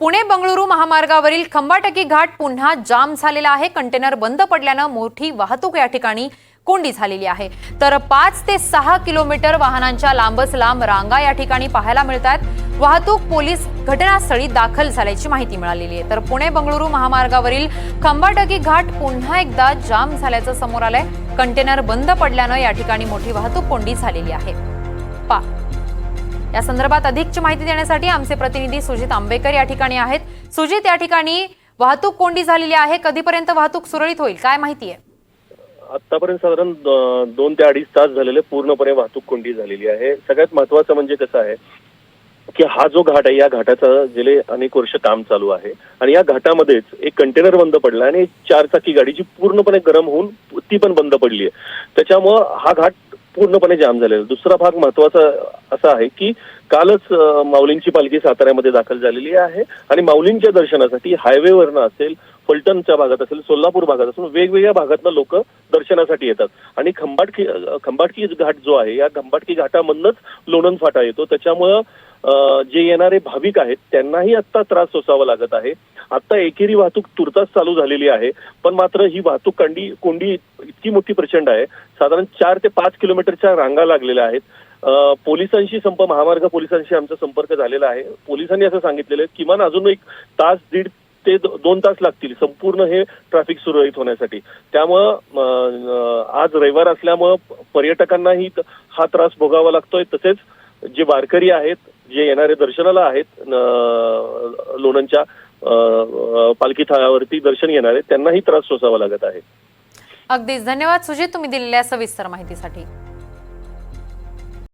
पुणे बंगळुरू महामार्गावरील खंबाटकी घाट पुन्हा जाम झालेला आहे. कंटेनर बंद पडल्यानं मोठी वाहतूक या ठिकाणी कोंडी झालेली आहे. तर पाच ते सहा किलोमीटर वाहनांच्या लांबच लांब रांगा या ठिकाणी पाहायला मिळत आहेत वाहतूक पोलीस घटनास्थळी दाखल झाल्याची माहिती मिळालेली आहे. तर पुणे बंगळुरू महामार्गावरील खंबाटकी घाट पुन्हा एकदा जाम झाल्याचं समोर आलंय. कंटेनर बंद पडल्यानं या ठिकाणी मोठी वाहतूक कोंडी झालेली आहे. पा या संदर्भात अधिकची माहिती देण्यासाठी आमचे प्रतिनिधी सुजित आंबेकर या ठिकाणी आहेत. सुजित या ठिकाणी वाहतूक कोंडी झालेली आहे. कधीपर्यंत वाहतूक सुरळीत होईल? काय माहिती आहे? आतापर्यंत साधारण दोन ते अडीच तास झालेले पूर्णपणे वाहतूक कोंडी झालेली आहे. सगळ्यात महत्वाचं म्हणजे कसं आहे की हा जो घाट आहे या घाटाचं गेले अनेक वर्ष काम चालू आहे. आणि या घाटामध्येच एक कंटेनर बंद पडला आणि एक चार चाकी गाडी जी पूर्णपणे गरम होऊन ती पण बंद पडली आहे. त्याच्यामुळं हा घाट पूर्णपणे जाम झालेला. दुसरा भाग महत्त्वाचा असा आहे की कालच माऊलींची पालखी साताऱ्यामध्ये दाखल झालेली आहे आणि माऊलींच्या दर्शनासाठी हायवेवरनं असेल फलटणच्या भागात असेल सोलापूर भागात असेल वेगवेगळ्या भागातनं लोक दर्शनासाठी येतात. आणि खंबाटकी खंबाटकी घाट जो आहे या खंबाटकी घाटामधनच लोणंद फाटा येतो. त्याच्यामुळं जे येणारे भाविक आहेत त्यांनाही आत्ता त्रास सोसावा लागत आहे. आत्ता एकेरी वाहतूक तुर्तास चालू झालेली आहे पण मात्र ही वाहतूक कांडी कोंडी इतकी मोठी प्रचंड आहे. साधारण चार ते पाच किलोमीटरच्या रांगा लागलेल्या आहेत. पोलिसांशी संप महामार्ग पोलिसांशी आमचा संपर्क झालेला आहे. पोलिसांनी असं सांगितलेलं आहे किमान अजून एक तास दीड ते दोन तास लागतील संपूर्ण हे ट्रॅफिक सुरळीत होण्यासाठी. त्यामुळं आज रविवार असल्यामुळं पर्यटकांनाही हा त्रास भोगावा लागतोय. तसेच जे वारकरी आहेत जे येणारे दर्शनाला आहेत लोणंदच्या पालखी थाळावरती दर्शन घेणारे त्यांनाही त्रास सोसावा लागत आहे. अगदीच. धन्यवाद सुजित तुम्ही दिलेल्या सविस्तर माहितीसाठी.